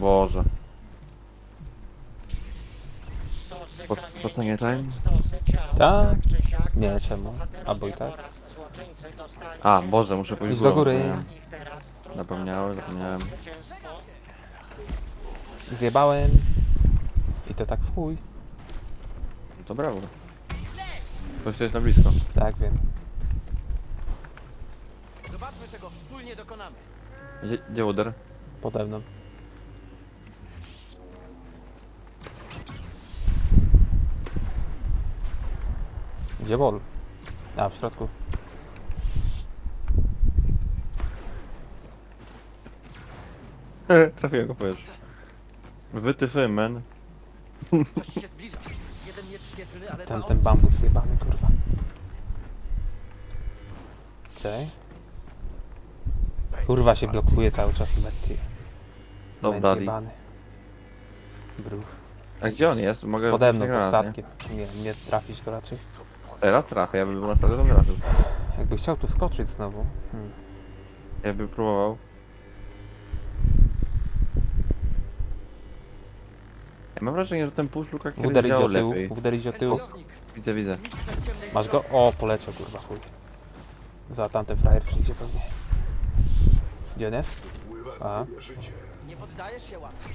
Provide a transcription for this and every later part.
Boże. Po- Spocenie time? Tak? Nie, czemu? Albo i tak. A, Boże, muszę pójść Idź górą, do góry. zapomniałem. Zapomniałem, zapomniałem. Zjebałem. I to tak w chuj. No to brawo. Ktoś tu jest na blisko. Tak, wiem. Zobaczmy, czego wspólnie dokonamy. Gdzie, gdzie uder? Pode mną. Gdzie bol? A, w środku. Trafiłem go, powiesz. Wytyfy, men. Coś się zbliża. Jeden miecz świetlny, ale Ten, dwa ten bambus jebany, kurwa. Okej. Kurwa się blokuje cały czas Metty. Dobra, Met jebany. Bruch. A gdzie on jest? Mogę Pode mną, pod granat, nie? statkiem. Nie, nie trafisz go raczej. Teraz trafię, ja bym był na statku, to bym trafił. Jakby chciał tu skoczyć znowu. Hmm. Ja bym próbował. Ja mam wrażenie, że ten push Luka kiedyś idzie działał od tyłu, lepiej. Idzie od tyłu. Widzę, widzę. Masz go? O, poleciał kurwa chuj. Za tamten frajer przyjdzie pewnie. Gdzie on jest? A, Nie poddajesz się łatwo.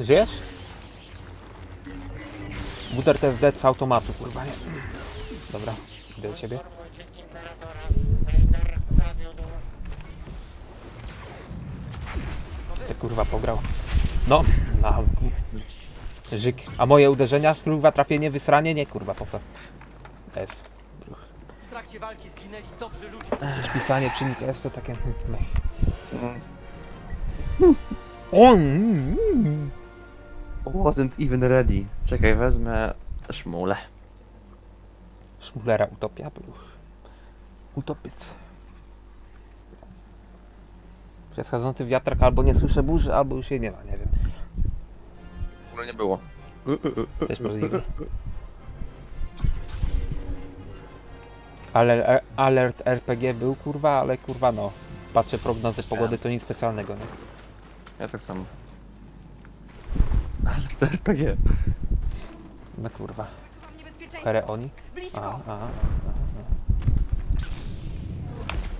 żyjesz? Jest dead z automatu, kurwa nie. Dobra, idę do ciebie. Se kurwa pograł. No, na Żyk. A moje uderzenia, kurwa, trafienie, wysranie? Nie, kurwa, po co? S. W trakcie walki zginęli dobrzy ludzie. Jakieś pisanie czynnik S to takie... hmm, Wasn't even ready. Czekaj, wezmę szmulę. Szmulera utopia był. Utopiec. Przeschadzący wiatrak albo nie słyszę burzy, albo już jej nie ma, nie wiem. W ogóle nie było. Też możliwe. Ale e, alert RPG był kurwa, ale kurwa no. Patrzę prognozy pogody, to nic specjalnego, nie? Ja tak samo. Ale to RPG. No kurwa. Mam niebezpieczeństwo. Here oni? A, Blisko. a, a, a.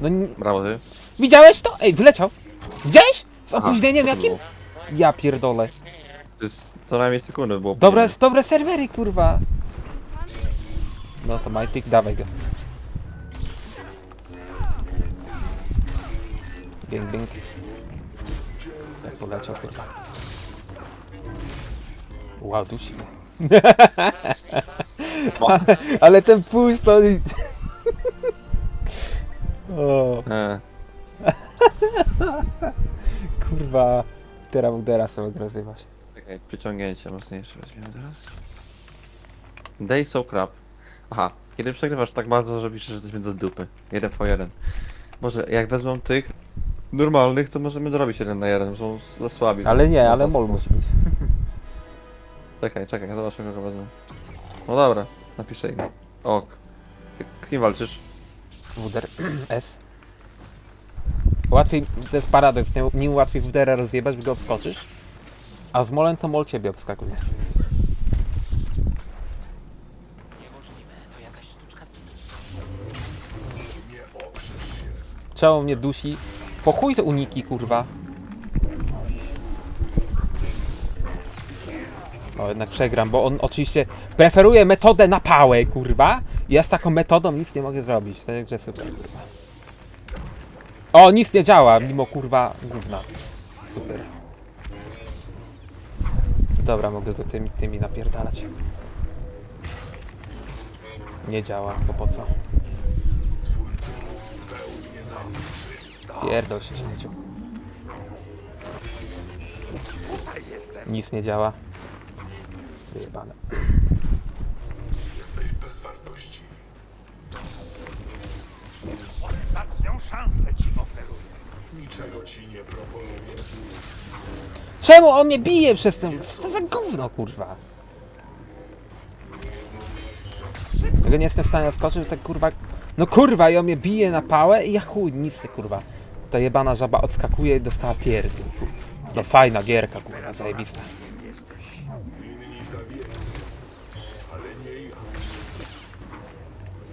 No nie, Brawo ty. widziałeś to? Ej, wyleciał! Widziałeś? Z Aha, opóźnieniem co to jakim? było? Ja pierdolę. To jest co najmniej sekundę było. Dobre, później. dobre serwery, kurwa. No to Majtik, dawaj go. Bing, bing. Jak poleciał, kurwa. Mnie. Ale ten push to... o, E, kurwa. Teraz Udera sobie rozrywa się. czekaj, przyciągnięcie mocniejsze weźmiemy teraz. Day so crap. Aha, kiedy przegrywasz tak bardzo, że piszesz, że jesteśmy do dupy. Jeden po jeden. Może jak wezmą tych normalnych, to możemy zrobić jeden na jeden, bo są s- słabi. Ale nie, ale mol musi być. Czekaj, czekaj, zobaczmy kogo wezmę. No dobra, napiszę im. Ok. Kim walczysz? Wuder S. Łatwiej, to jest paradoks, nie, nim łatwiej Wudera rozjebać, bo go obskoczysz, a z molem to mol ciebie obskakuje. Niemożliwe, to jakaś sztuczka z... Czemu mnie dusi? Po chuj te uniki, kurwa. Jednak przegram, bo on oczywiście preferuje metodę na pałę, kurwa. Ja z taką metodą nic nie mogę zrobić, także super, kurwa. O, nic nie działa, mimo kurwa gówna. Super. Dobra, mogę go tymi, tymi napierdalać. Nie działa, to po co? Pierdol się śmieciu. Nic nie działa. Wyjebane. Ostatnią szansę ci oferuję. Czemu on mnie bije przez ten... Co za gówno, kurwa? Tego nie jestem w stanie odskoczyć, że tak kurwa... No kurwa, i on mnie bije na pałę i ja chuj, nic, kurwa. ta jebana żaba odskakuje i dostała pierdół. No fajna gierka, kurwa, zajebista.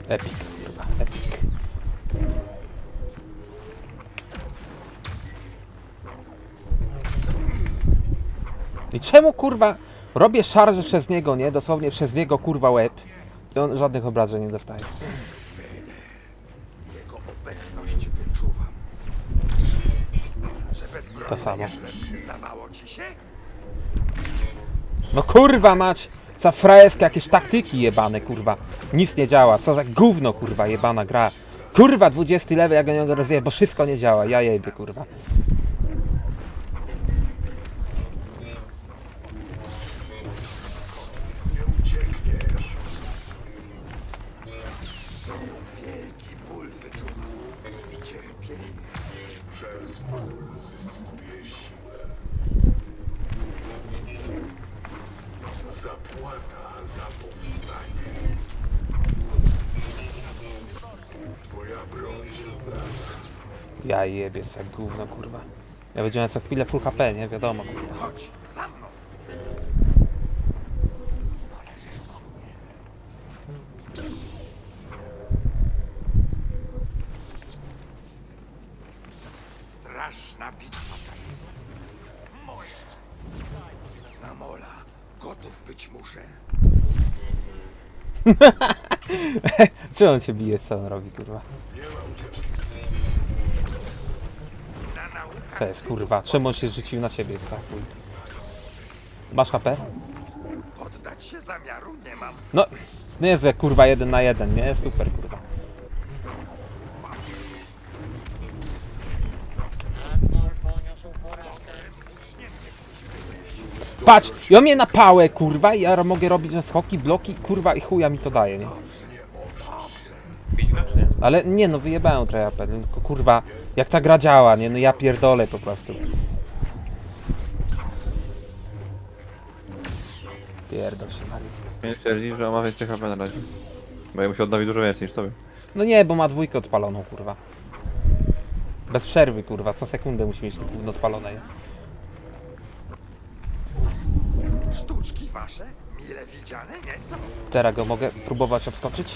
Epic, kurwa, epic. I czemu kurwa robię szarże przez niego, nie? Dosłownie przez niego kurwa łeb. I on żadnych obrażeń nie dostaje. Jego obecność To samo. No kurwa mać! Za frajerskie jakieś taktyki jebane, kurwa. Nic nie działa. Co za gówno, kurwa, jebana gra. Kurwa, 20 level, jak go nie rozwijać, bo wszystko nie działa. Ja jebie, kurwa. Wielki ból wyczuwam. I cierpienie. Zapłata za powstanie. Twoja broń się zdradza. Ja jebie, za gówno, kurwa. Ja będziemy co chwilę full HP, nie? Wiadomo, kurwa. Chodź, za mną. Bitwa ta jest. Moje. Na mola. Gotów być muszę. Czy on się bije, co on robi, kurwa? Na. Co jest, kurwa? Czemu on się rzucił na ciebie, co? chuj? Masz HP? Poddać się zamiaru nie mam. No, niezłe, kurwa, jeden na jeden, nie? Super, kurwa. Patrz, on mnie na pałę, kurwa, i ja mogę robić na skoki, bloki, kurwa, i chuja mi to daje, nie? Ale nie, no wyjebałem trochę, tylko kurwa, jak ta gra działa, nie? No ja pierdolę po prostu. Pierdol się, Marii. Nie twierdzi, że ma więcej HP na razie. Bo ja musi odnowić dużo więcej niż tobie. No nie, bo ma dwójkę odpaloną, kurwa. Bez przerwy, kurwa, co sekundę musi mieć to gówno odpalone. nie? Sztuczki wasze? Mile widziane nie są. Teraz go mogę próbować obskoczyć?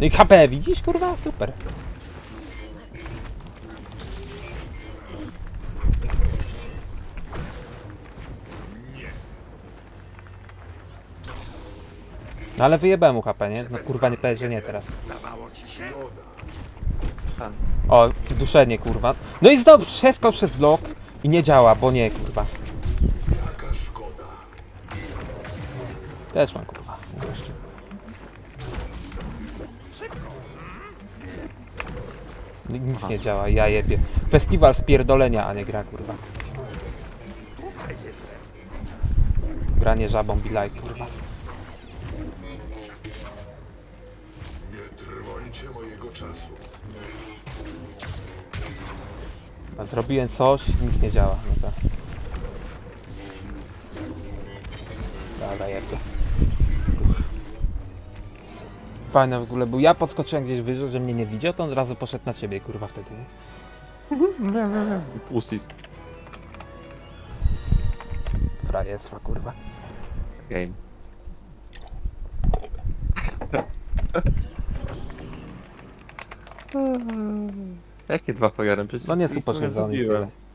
No i HP, widzisz, kurwa? Super. No ale wyjebałem mu HP, nie? No kurwa, nie powiedz, że nie teraz. Zdawało ci się? O, duszenie, kurwa. No i znowu przeskocz przez blok i nie działa, bo nie, kurwa. Jaka szkoda. Też mam, kurwa, gościu. Ni- Nic nie działa, ja jebie. Festiwal spierdolenia, a nie gra, kurwa. Granie żabą bilaj, kurwa. Czasu. A zrobiłem coś, nic nie działa. No to... Dobra, jebie. Fajne w ogóle był. Ja podskoczyłem gdzieś wyżej, że mnie nie widział, to on od razu poszedł na ciebie, kurwa, wtedy. nie? Pustis. Frajerstwa, kurwa. Game. Jakie dwa po jeden? Przecież No nie nic pośledzony i zrobiłem. tyle.